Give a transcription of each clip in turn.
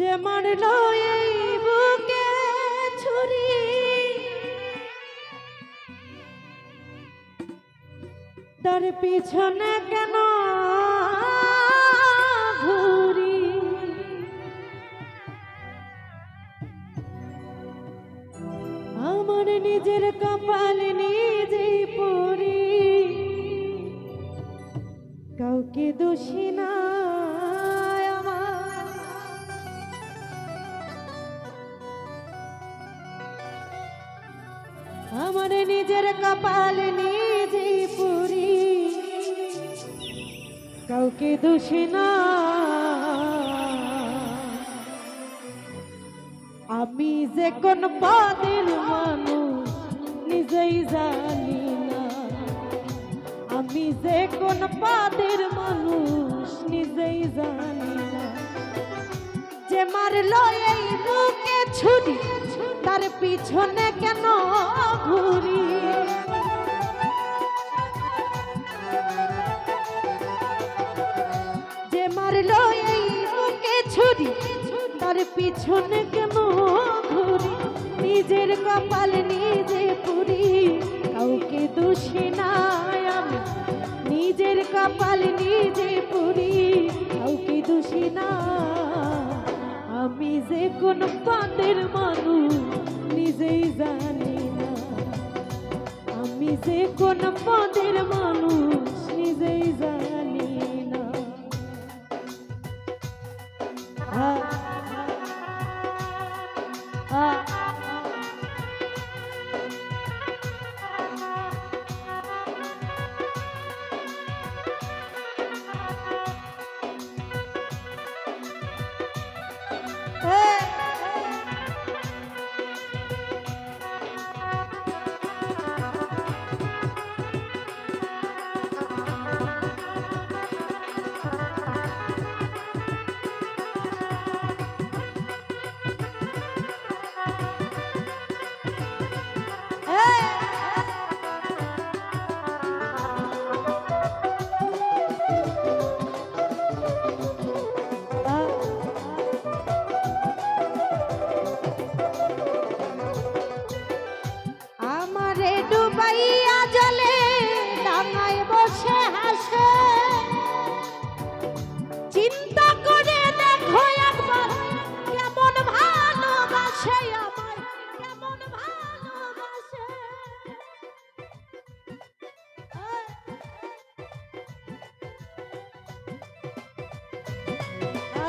যে মারল এই বুকে ছুরি। তার পিছনে কেন ঘুরি? আমার নিজের কপাল নিজেই পড়ি। কাউকে দোষী না আমার নিজের কপাল নিজেই পুরি। কাউকে দোষী না। আমি যে কোন পদের মানুষ, নিজেই জানি না। আমি যে কোন পদের মানুষ, নিজেই জানি না। যে মারলো এই বুকে ছুরি তার পিছনে কেন ঘুরি? যে মারলো এই বুকে ছুরি, তার পিছনে কেন ঘুরি? নিজের কপাল নিজে পুরি, কাউকে দোষী নাই আমি। নিজের কপাল নিজে পুরি, কাউকে দোষী না। আমি যে কোন পাতের মানুষ আমি যে কোন পদের মানুষ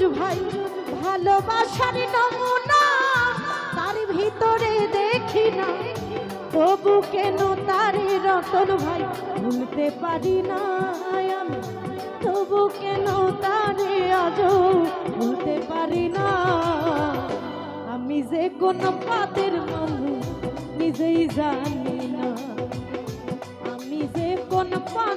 সুরজ ভাই ভালোবাসার নমুনা, তার ভিতরে দেখি না। তবু কেন তারে রতন ভাই ভুলতে পারি না আমি? তবু কেন তারে আজ ভুলতে পারি না? আমি যে কোন পাতের মানুষ নিজেই জানি না। আমি যে কোন পাদের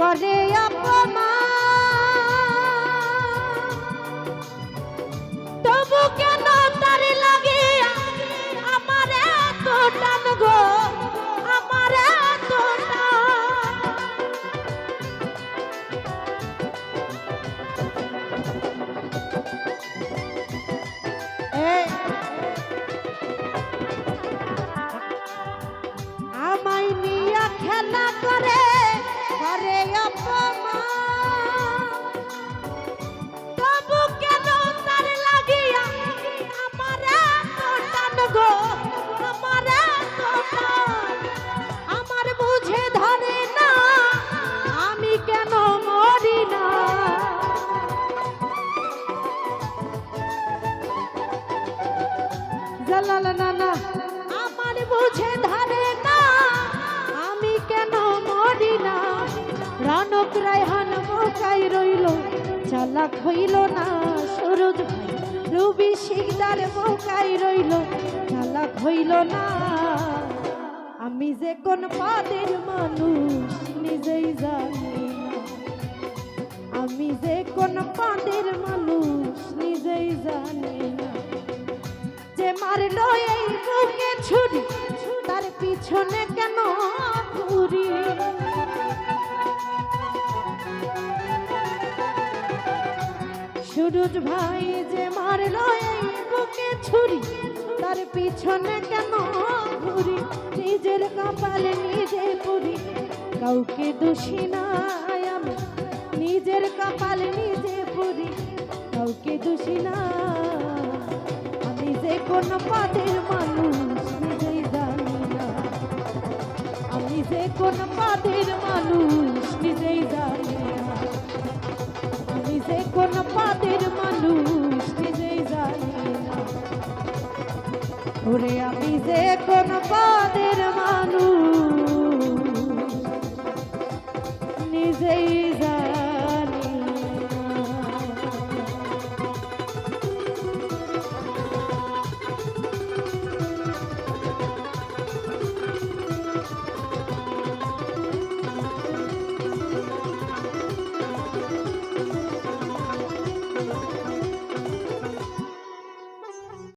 করে অপমান। তবু কেন তার লাগে আমার এত টান গো? আমার এত আমায় নিয়ে খেলা la la la la চালাক হইল না, সরোজ ভাই। রবি শিকদার বোকাই রইল চালাক হইল না। আমি যে কোন পাদের মানুষ, নিজেই জানি আমি যে কোন পাদের মানুষ, নিজেই জানি না। যে মারলো এই বুকে ছুরি সুরজ ভাই যে মারলো এই বুকে ছুরি, তার পিছনে কেন ঘুরি? নিজের কপালে নিজে পুরি। কাউকে দোষী নাই আমি, নিজের কপালে নিজে পুরি। কাউকে দোষী না আমি যে কোন পদের মানুষ, নিজেই জানি না। আমি যে কোন পদের মানুষ, নিজেই জানি ওরে আমি যে কোন পদের মানুষ।